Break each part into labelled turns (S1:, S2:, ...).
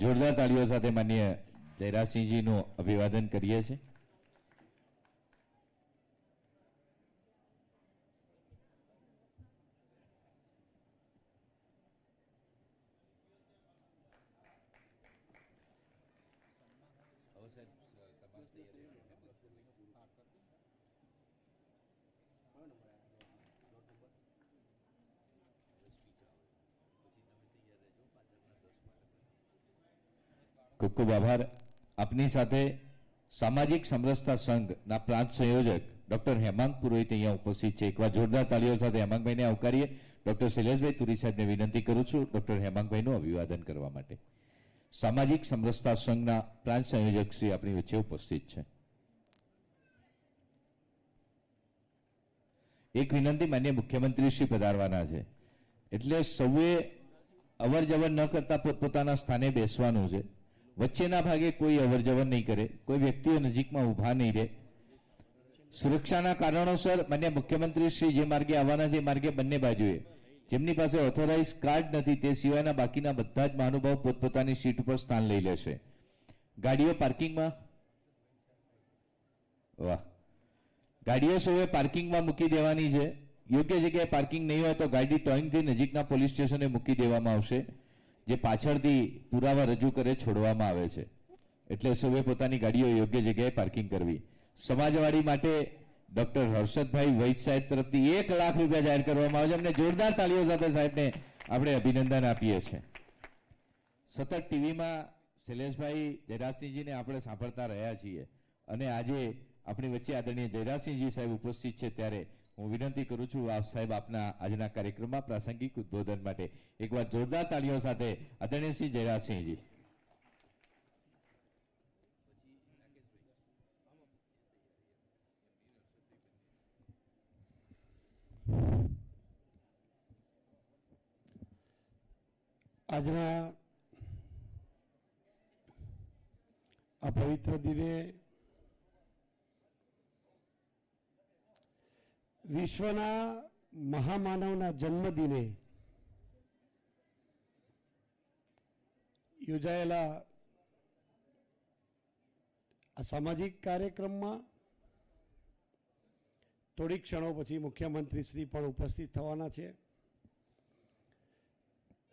S1: જોરદાર તાળીઓ સાથે માન્ય જયરાજસિંહજીનું અભિવાદન કરીએ છીએ. ખૂબ આભાર. આપની સાથે સામાજિક સમરસતા સંઘના પ્રાંત સંયોજક ડોક્ટર હેમાંગ પુરોહિત અહીંયા ઉપસ્થિત છે. એકવાર જોરદાર તાલીઓ સાથે હેમાંગભાઈને આવકારીએ, ડોક્ટર શૈલેષભાઈ તુરી સાહેબને વિનંતી કરું છું ડોક્ટર હેમાંગભાઈનું અભિવાદન કરવા માટે. સામાજિક સમરસતા સંઘના પ્રાંત સંયોજક શ્રી આપણી વચ્ચે ઉપસ્થિત છે. એક વિનંતી માન્ય મુખ્યમંત્રી શ્રી પધારવાના છે. એટલે સૌએ અવર જવર ન કરતા પોતપોતાના સ્થાને બેસવાનું છે. વચ્ચેના ભાગે કોઈ અવર જવર નહીં કરે, કોઈ વ્યક્તિઓ નજીકમાં ઊભા નહીં રહે. સુરક્ષાના કારણોસર માન્ય મુખ્યમંત્રી શ્રી જે માર્ગે આવવાના એ માર્ગે બંને બાજુએ. જેમની પાસે ઓથોરાઇઝ કાર્ડ નથી, તે સિવાયના બાકીના બધા જ મહાનુભાવ પોતપોતાની સીટ ઉપર સ્થાન લઈ લેશે. ગાડીઓ પાર્કિંગમાં વાહ. ગાડીઓ સૌએ પાર્કિંગમાં મૂકી દેવાની છે. યોગ્ય જગ્યાએ પાર્કિંગ નહીં હોય તો ગાડી ટોઈંગથી નજીકના પોલીસ સ્ટેશને મૂકી દેવામાં આવશે. જે પાછળથી પુરાવા રજૂ કરે છોડવામાં આવે છે. એટલે સૌએ પોતાની ગાડીઓ યોગ્ય જગ્યાએ પાર્કિંગ કરવી. સમાજવાડી માટે ડોક્ટર હર્ષદભાઈ વૈદ સાહેબ તરફથી એક લાખ રૂપિયા જાહેર કરવામાં આવે છે. અમને જોરદાર તાળીઓ સાથે સાહેબને આપણે અભિનંદન આપીએ છીએ. સતત ટીવીમાં શૈલેષભાઈ જયરાજસિંહજીને આપણે સાંભળતા રહ્યા છીએ. અને આજે આપણી વચ્ચે આદરણીય જયરાજસિંહજી સાહેબ ઉપસ્થિત છે ત્યારે હું વિનંતી કરું છું આપ સાહેબ આપના આજના કાર્યક્રમમાં પ્રાસંગિક ઉદ્બોધન માટે એકવાર જોરદાર તાળીઓ સાથે આદરણીય જયરાજસિંહજી.
S2: આજના આ પવિત્ર દિને વિશ્વના મહામાનવના જન્મદિને યોજાયેલા આ સામાજિક કાર્યક્રમમાં થોડીક ક્ષણો પછી મુખ્યમંત્રી શ્રી પણ ઉપસ્થિત થવાના છે.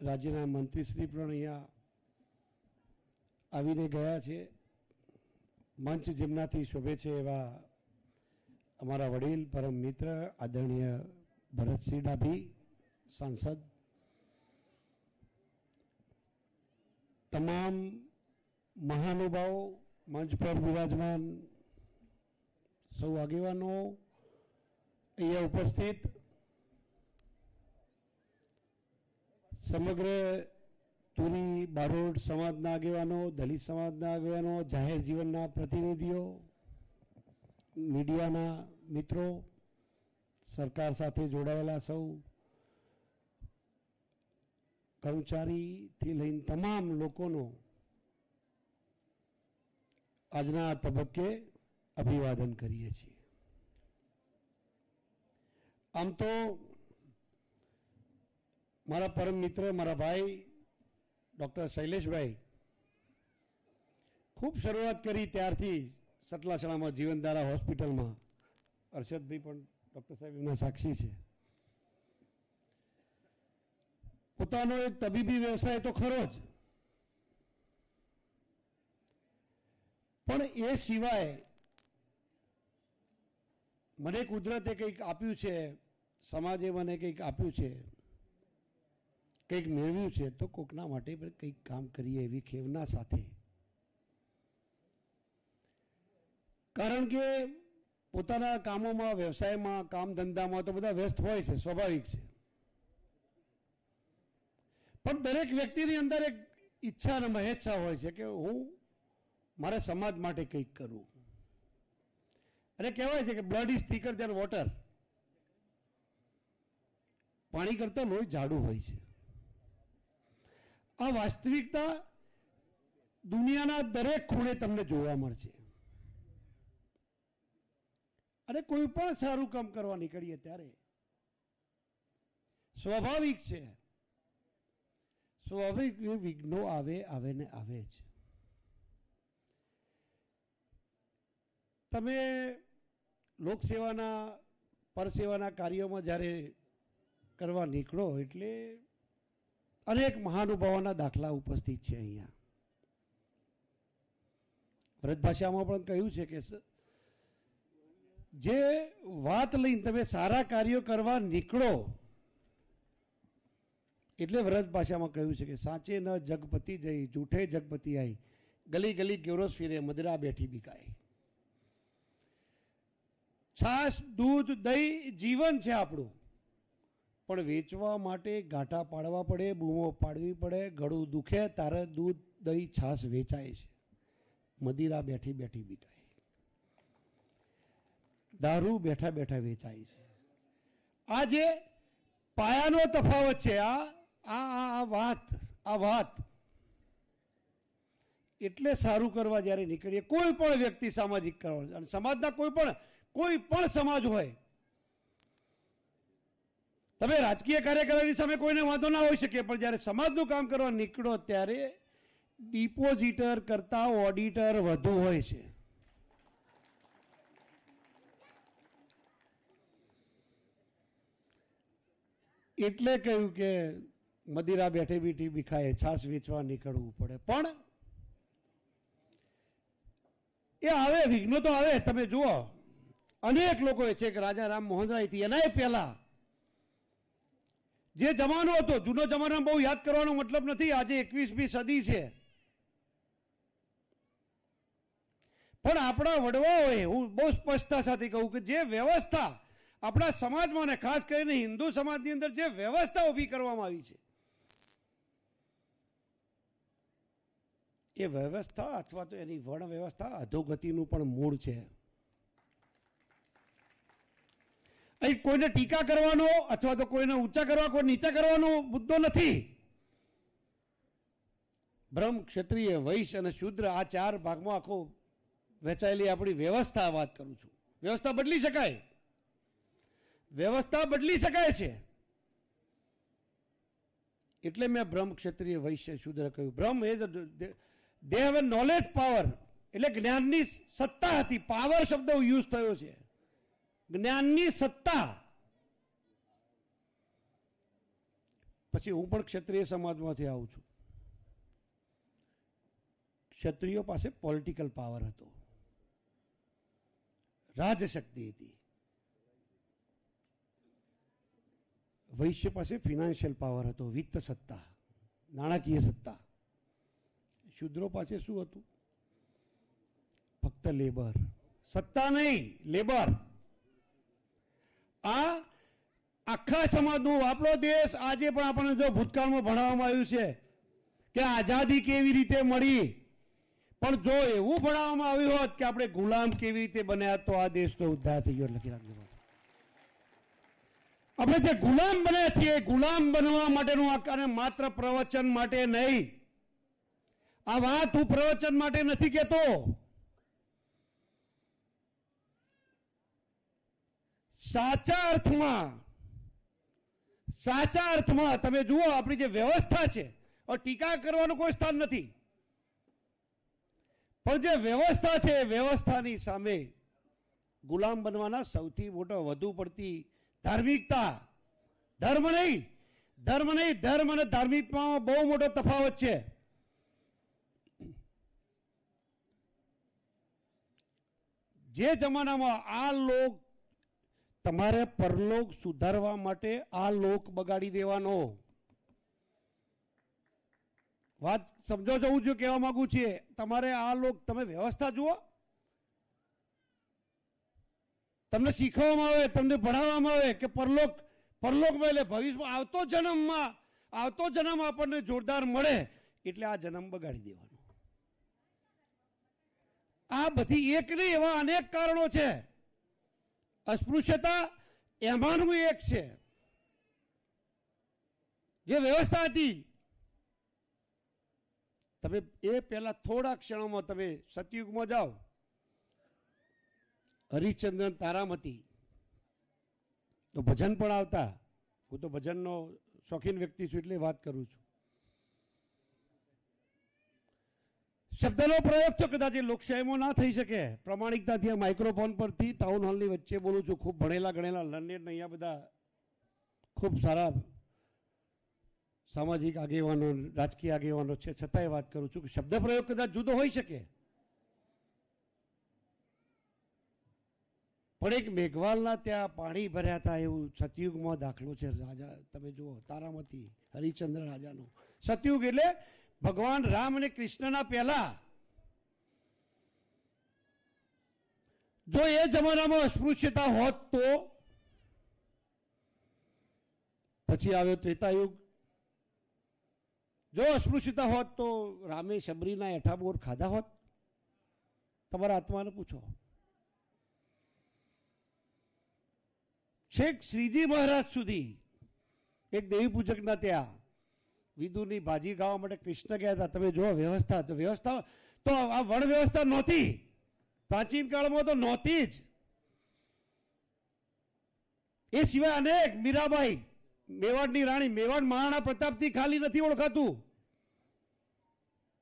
S2: રાજ્યના મંત્રીશ્રી પણ અહીંયા આવીને ગયા છે. મંચ જેમનાથી શોભે છે એવા અમારા વડીલ, પરમ મિત્ર, આદરણીય ભરતસિંહ ડાભી સાંસદ, તમામ મહાનુભાવો, મંચ પર બિરાજમાન સૌ આગેવાનો અહીંયા ઉપસ્થિત, સમગ્ર તુરી બારોડ સમાજના આગેવાનો, દલિત સમાજના આગેવાનો, જાહેર જીવનના પ્રતિનિધિઓ મીડિયાના મિત્રો, સરકાર સાથે જોડાયેલા સૌ, કર્મચારીથી લઈને તમામ લોકોનો આજના તબક્કે અભિવાદન કરીએ છીએ. આમ તો મારા પરમ મિત્ર, મારા ભાઈ, ડૉક્ટર શૈલેષભાઈ ખૂબ શરૂઆત કરી ત્યારથી સટલાસણામાં જીવનધારા હોસ્પિટલમાં. અરશદભાઈ પણ ડૉક્ટર સાહેબ એમના સાક્ષી છે. પોતાનો એક તબીબી વ્યવસાય તો ખરો જ. પણ એ સિવાય મને કુદરતે કંઈક આપ્યું છે, સમાજે મને કંઈક આપ્યું છે, કંઈક મેળવ્યું છે, તો કોકના માટે પણ કંઈક કામ કરીએ એવી ખેવના સાથે. કારણ કે પોતાના કામોમાં, વ્યવસાયમાં કામ ધંધામાં તો બધા વ્યસ્ત હોય છે, સ્વાભાવિક છે. પણ દરેક વ્યક્તિની અંદર એક ઈચ્છા અને મહેચ્છા હોય છે કે હું મારા સમાજ માટે કંઈક કરું. અને કહેવાય છે કે blood is thicker than water પાણી કરતાં લોહી જાડું હોય છે. આ વાસ્તવિકતા દુનિયાના દરેક ખૂણે તમને જોવા મળશે. અને કોઈ પણ સારું કામ કરવા નીકળીએ ત્યારે. સ્વાભાવિક છે. સ્વાભાવિક વિઘ્નો આવે આવે ને આવે જ. તમે લોકસેવાના, પરસેવાના કાર્યોમાં જ્યારે કરવા નીકળો એટલે અનેક મહાનુભાવોના દાખલા ઉપસ્થિત છે અહીંયા. વ્રત ભાષામાં પણ કહ્યું છે કે જે વાત લઈને તમે સારા કાર્યો કરવા નીકળો, એટલે વ્રજ ભાષામાં કહ્યું છે કે સાચે ન જગપતિ જઈ, જૂઠે જગપતિ આઈ, ગલી ગલી ગેરોસ ફીરે, મદરા બેઠી બીકાય છાશ દૂધ, દહીં જીવન છે આપણું. પણ વેચવા માટે ગાંઠા પાડવા પડે, બૂમો પાડવી પડે, ગળું દુખે, તારે દૂધ, દહીં છાશ વેચાય છે. મદિરા બેઠી બેઠી બીકાય. દારૂ બેઠા બેઠા વેચાય છે. આ જે પાયાનો તફાવત છે. આ આ આ વાત આ વાત એટલે સારું કરવા જ્યારે નીકળીએ, કોઈ પણ વ્યક્તિ સામાજિક કરવા અને સમાજના કોઈ પણ કોઈ પણ સમાજ હોય, તમે રાજકીય કાર્યકરોની સામે કોઈને વાંધો ના હોઈ શકે, પણ જ્યારે સમાજનું કામ કરવા નીકળો ત્યારે ડિપોઝિટર કરતા ઓડિટર વધુ હોય છે. એટલે કહ્યું કે મદિરા બેઠે બીઠી બીખાએ છાસ વેચવા નીકળવું પડે. પણ એ આવે, વિઘ્નો તો આવે. તમે જુઓ, અનેક લોકો છે કે રાજા રામ મોહનથી એનાય પહેલા જે જમાનો હતો, જૂનો જમાનો બહુ યાદ કરવાનો મતલબ નથી, આજે એકવીસમી સદી છે. પણ આપણા વડવાઓએ, હું બહુ સ્પષ્ટતા સાથે કહું કે જે વ્યવસ્થા આપણા સમાજમાં ને ખાસ કરીને હિન્દુ સમાજની અંદર જે વ્યવસ્થા ઊભી કરવામાં આવી છે, એ વ્યવસ્થા અથવા તો એની વર્ણ વ્યવસ્થા અધોગતિનું પણ મૂળ છે. અહીં કોઈને ટીકા કરવાનો અથવા તો કોઈને ઊંચા કરવા, કોઈ નીચા કરવાનો મુદ્દો નથી. બ્રહ્મ, ક્ષત્રિય વૈશ્ય અને શુદ્ર આ ચાર ભાગમાં આખો વહેંચાયેલી આપણી વ્યવસ્થા વાત કરું છું. વ્યવસ્થા બદલી શકાય. વ્યવસ્થા બદલી શકાય છે. એટલે મેં બ્રહ્મ ક્ષત્રિય વૈશ્ય શુદ્ર કહ્યું. બ્રહ્મ એ દે હેવ નોલેજ પાવર એટલે જ્ઞાનની સત્તા હતી. પાવર શબ્દ યુઝ થયો છે. જ્ઞાનની સત્તા. પછી હું પણ ક્ષત્રિય સમાજમાંથી આવું છું. ક્ષત્રિયો પાસે પોલિટિકલ પાવર હતો. રાજશક્તિ હતી. વૈશ્ય પાસે ફિનાન્શિયલ પાવર હતો વિત્ત સત્તા નાણાકીય સત્તા શુદ્રો પાસે શું હતું ફક્ત લેબર સત્તા નહીં લેબર આ આખા સમાજનું આપણો દેશ આજે પણ આપણને જો ભૂતકાળમાં ભણાવવામાં આવ્યું છે કે આઝાદી કેવી રીતે મળી પણ જો એવું ભણાવવામાં આવ્યું હોત કે આપણે ગુલામ કેવી રીતે બન્યા તો આ દેશ તો ઉદ્ધાર થઈ ગયો લખી રાખજો આપણે જે ગુલામ બન્યા છીએ, ગુલામ બનવા માટેનું આ અને માત્ર પ્રવચન માટે નહીં. આ વાત હું પ્રવચન માટે નથી કહેતો. સાચા અર્થમાં સાચા અર્થમાં તમે જુઓ, આપણી જે વ્યવસ્થા છે ટીકા કરવાનું કોઈ સ્થાન નથી. પણ જે વ્યવસ્થા છે વ્યવસ્થાની સામે ગુલામ બનવાના સૌથી મોટો વધુ પડતી ધાર્મિકતા. ધર્મ નહીં. ધર્મ નહીં, ધર્મ અને ધાર્મિકતામાં બહુ મોટો તફાવત છે. જે જમાનામાં આ લોક તમારે પરલોક સુધારવા માટે આ લોક બગાડી દેવાનો. વાત સમજો છો હું જો કહેવા માંગુ છીએ તમારે આ લોક તમે વ્યવસ્થા જુઓ. તમને શીખવવામાં આવે, તમને ભણાવવામાં આવે કે પરલોક પરલોકમાં એટલે ભવિષ્યમાં આવતો જન્મમાં, આવતો જન્મ આપણને જોરદાર મળે એટલે આ જન્મ બગાડી દેવાનો. આ બધી એક નહીં, એવા અનેક કારણો છે. અસ્પૃશ્યતા એમાંનું એક છે. જે વ્યવસ્થા હતી, તમે એ પહેલા થોડા ક્ષણોમાં તમે સતયુગમાં જાઓ. હરિશ્ચંદ્રન તારામતી. તો ભજન પણ આવતા. હું તો ભજનનો શોખીન વ્યક્તિ છું એટલે વાત કરું છું. શબ્દનો પ્રયોગ તો કદાચ એ લોકશાહીમાં ના થઈ શકે. પ્રમાણિકતાથી આ માઇક્રોફોન પરથી ટાઉન હોલની વચ્ચે બોલું છું. ખૂબ ભણેલા ગણેલા લર્નેડ અહીંયા બધા ખૂબ સારા સામાજિક આગેવાનો, રાજકીય આગેવાનો છે. છતાંય વાત કરું છું કે શબ્દ પ્રયોગ કદાચ જુદો હોઈ શકે. પણ એક મેઘવાલના ત્યાં પાણી ભર્યા હતા એવું સતયુગમાં દાખલો છે. રાજા, તમે જુઓ, તારામતી, હરિચંદ્ર રાજાનો. સતયુગ એટલે ભગવાન રામ અને કૃષ્ણના પહેલા. જો એ જમાનામાં અસ્પૃશ્યતા હોત તો પછી આવ્યો ત્રેતાયુગ જો અસ્પૃશ્યતા હોત તો રામે શબરીના એઠા બોર ખાધા હોત? તમારા આત્માને પૂછો. છેક શ્રીજી મહારાજ સુધી. એક દેવી પૂજકના ત્યાં. વિદુની ભાજી ખાવા માટે કૃષ્ણ ગયા હતા. તમે જો વ્યવસ્થા, તો વ્યવસ્થા, તો આ વણ વ્યવસ્થા નહોતી. પ્રાચીન કાળમાં તો નહોતી જ. એ સિવાય અનેક મીરાબાઈ, મેવાડની રાણી, મેવાડ મહારાણા પ્રતાપથી ખાલી નથી ઓળખાતું.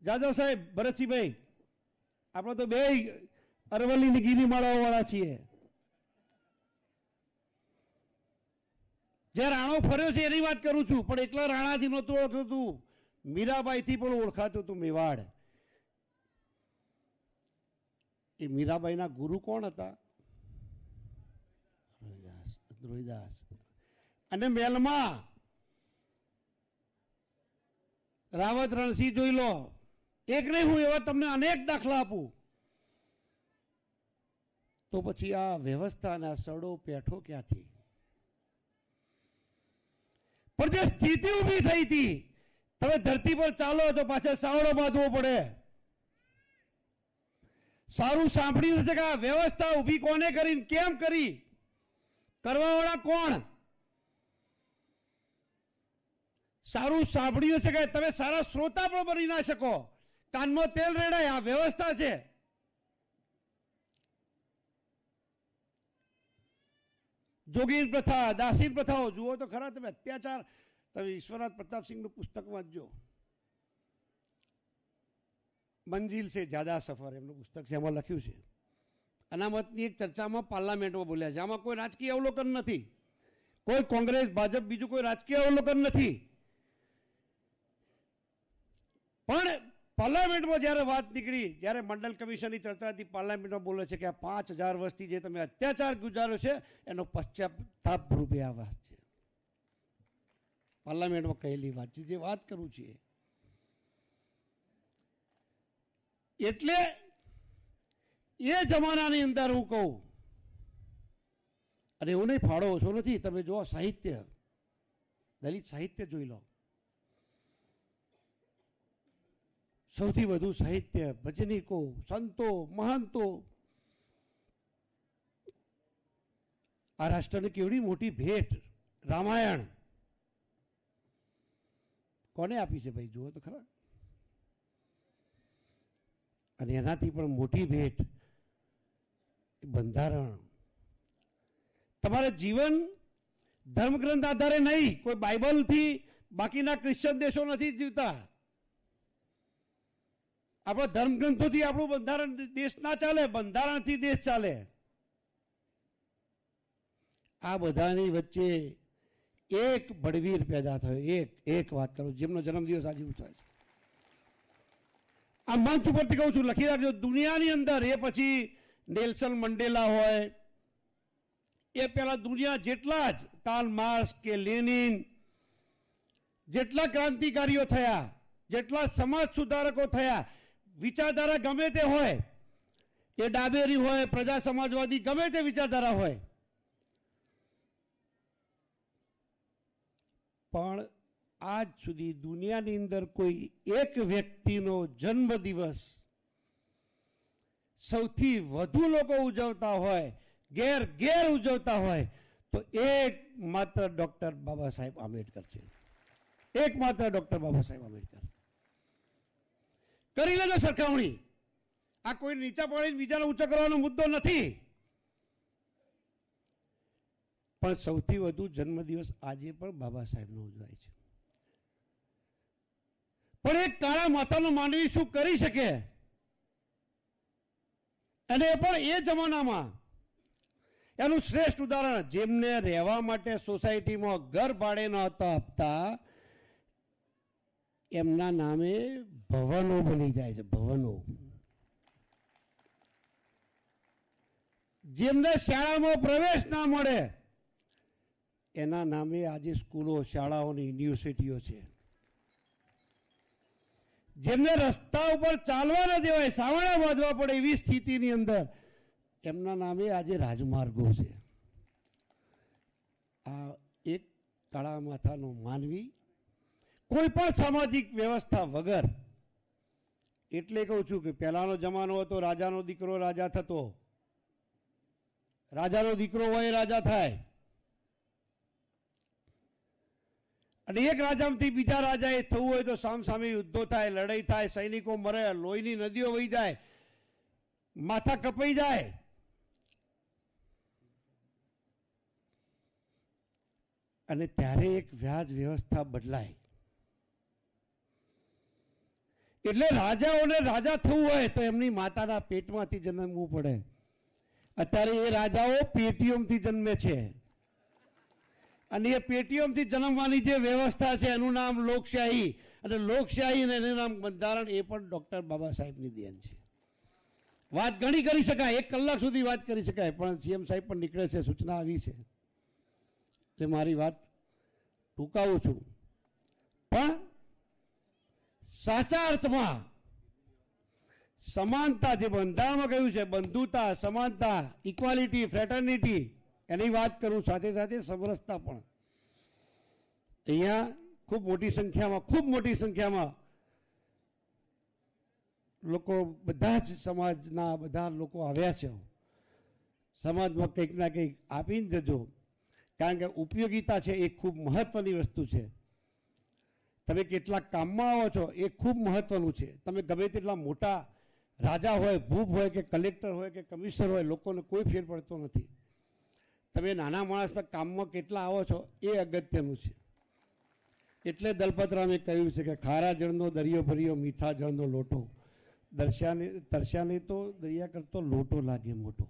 S2: જાદવ સાહેબ, ભરતસિંહભાઈ, આપણે તો બે અરવલ્લીની ગીરી માળાઓ વાળા છીએ. જે રાણો ફર્યો છે એની વાત કરું છું, પણ એકલા રાણાથી નહોતું ઓળખતું. મીરાબાઈથી પણ ઓળખાતું હતું મેવાડ. એ મીરાબાઈના ગુરુ કોણ હતા? રોહિદાસ. અને મેલમાં? રાવત રણસિંહ જોઈ લો. એક નહીં હું, એવા તમને અનેક દાખલા આપું. તો પછી આ વ્યવસ્થાના સડો પેઠો ક્યાંથી? પણ જે સ્થિતિ ઊભી થઈ હતી, તમે ધરતી પર ચાલો તો પાછળ સાવડો બાંધવો પડે. સારું સાંભળ્યું છે કે આ વ્યવસ્થા ઊભી કોને કરી કેમ કરી? કરવાવાળા કોણ? સારું સાંભળ્યું છે કે તમે સારા શ્રોતા પણ બની ના શકો. કાનમાં તેલ રેડાય, આ વ્યવસ્થા છે. જોગીન પ્રથા દાસી પ્રથાઓ. જુઓ તો ખરા તમે અત્યાચાર, તમે ઈશ્વરનાથ પ્રતાપસિંહનું પુસ્તક વાંચજો. મંજિલ છે, જાદા સફર, એમનું પુસ્તક છે, એમાં લખ્યું છે. અનામતની એક ચર્ચામાં પાર્લામેન્ટમાં બોલ્યા છે. આમાં કોઈ રાજકીય અવલોકન નથી. કોઈ કોંગ્રેસ, ભાજપ, બીજું કોઈ રાજકીય અવલોકન નથી. પણ પાર્લામેન્ટમાં જ્યારે વાત નીકળી, જ્યારે મંડળ કમિશનની ચર્ચા હતી પાર્લામેન્ટમાં બોલે છે કે આ પાંચ હજાર વર્ષથી જે તમે અત્યાચાર ગુજાર્યો છે, એનો પશ્ચાતાપ રૂપે આ વાત છે. પાર્લામેન્ટમાં કહેલી વાત છે. જે વાત કરું છું એટલે એ જમાનાની અંદર હું કહું, અને એવું નહીં ફાળો ઓછો નથી, તમે જો સાહિત્ય. દલિત સાહિત્ય જોઈ લો. સૌથી વધુ સાહિત્ય ભજનીકો, સંતો, મહંતો. આ રાષ્ટ્રને કેવડી મોટી ભેટ, રામાયણ. કોને આપી છે ભાઈ? જુઓ તો ખરા. અને એનાથી પણ મોટી ભેટ, બંધારણ. તમારે જીવન ધર્મગ્રંથ આધારે નહીં, કોઈ બાઇબલથી બાકીના ક્રિશ્ચન દેશો નથી જીવતા. આપણા ધર્મગ્રંથોથી આપણું બંધારણ દેશ ના ચાલે, બંધારણથી દેશ ચાલે. આ બધાની વચ્ચે એક બળવીર પેદા થયો. એક એક વાત કરું, જેમનો જન્મદિવસ આજે ઉઠાય છે. આ મંચ ઉપરથી કહું છું, લખી રાખજો, દુનિયાની અંદર એ પછી નેલ્સન મંડેલા હોય, એ પેલા દુનિયા જેટલા જ કાર્લ માર્સ કે લેનિન, જેટલા ક્રાંતિકારીઓ થયા, જેટલા સમાજ સુધારકો થયા વિચારધારા ગમે તે હોય, એ ડાબેરી હોય, પ્રજા સમાજવાદી ગમે તે વિચારધારા હોય. પણ આજ સુધી દુનિયાની અંદર કોઈ એક વ્યક્તિનો જન્મ દિવસ સૌથી વધુ લોકો ઉજવતા હોય ઘેર ઘેર ઉજવતા હોય, તો એક માત્ર ડોક્ટર બાબા સાહેબ આંબેડકર છે. એક માત્ર ડોક્ટર બાબા સાહેબ આંબેડકર. કરી લેજો સરખામણી. આ કોઈ નીચા પાડીને બીજાને ઊંચો કરવાનો મુદ્દો નથી. પણ સૌથી વધુ જન્મદિવસ આજે પણ બાબા સાહેબનો ઉજવાય છે. પણ એક કાળા માતાનો માનવી શું કરી શકે? અને એ પણ એ જમાનામાં. એનું શ્રેષ્ઠ ઉદાહરણ, જેમને રહેવા માટે સોસાયટીમાં ઘર ભાડે ન હતા આપતા એમના નામે ભવનો બની જાય છે, ભવનો. જેમને શાળામાં પ્રવેશ ના મળે, એના નામે આજે સ્કૂલો, શાળાઓ અને યુનિવર્સિટીઓ છે. જેમને રસ્તા ઉપર ચાલવા ન દેવાય સાવણા બાંધવા પડે એવી સ્થિતિની અંદર, એમના નામે આજે રાજમાર્ગો છે. આ એક કાળા માથાનો માનવી કોઈ પણ સામાજિક વ્યવસ્થા વગર. એટલે કહું છું કે પહેલાનો જમાનો હતો, રાજાનો દીકરો રાજા થતો. રાજાનો દીકરો હોય રાજા થાય. અને એક રાજામાંથી બીજા રાજા એ થવું હોય તો સામ સામે યુદ્ધો થાય, લડાઈ થાય, સૈનિકો મરે, લોહીની નદીઓ વહી જાય, માથા કપાઈ જાય. અને ત્યારે એક વ્યાજ વ્યવસ્થા બદલાય. એટલે રાજાઓને રાજા થવું હોય તો એમની માતાના પેટમાંથી જન્મવું પડે. અત્યારે એ રાજાઓ પેટીએમથી જન્મે છે. અને એ પેટીએમથી જન્મવાની જે વ્યવસ્થા છે, એનું નામ લોકશાહી. અને લોકશાહી અને એનું નામ બંધારણ એ પણ ડોક્ટર બાબા સાહેબની દેન છે. વાત ઘણી કરી શકાય, એક કલાક સુધી વાત કરી શકાય, પણ સીએમ સાહેબ પણ નીકળે છે, સૂચના આવી છે. એટલે મારી વાત ટૂંકાવું છું. પણ સાચા અર્થમાં સમાનતા જે બંધારણમાં કહ્યું છે, બંધુતા, સમાનતા ઇક્વાલિટી ફ્રેટર્નિટી એની વાત કરું સાથે સાથે સમરસતા પણ. અહીંયા ખૂબ મોટી સંખ્યામાં, ખૂબ મોટી સંખ્યામાં લોકો બધા જ સમાજના બધા લોકો આવ્યા છે. સમાજમાં કંઈક ના કંઈક આપીને જજો. કારણ કે ઉપયોગિતા છે એ ખૂબ મહત્વની વસ્તુ છે. તમે કેટલા કામમાં આવો છો, એ ખૂબ મહત્વનું છે. તમે ગમે તેટલા મોટા રાજા હોય, ભૂપ હોય કે કલેક્ટર હોય કે કમિશનર હોય, લોકોને કોઈ ફેર પડતો નથી. તમે નાના માણસના કામમાં કેટલા આવો છો, એ અગત્યનું છે. એટલે દલપતરામે કહ્યું છે કે ખારા જળનો દરિયો ભર્યો, મીઠા જળનો લોટો. દર્શાને તરસ્યાને તો દરિયા કરતો લોટો લાગે મોટો.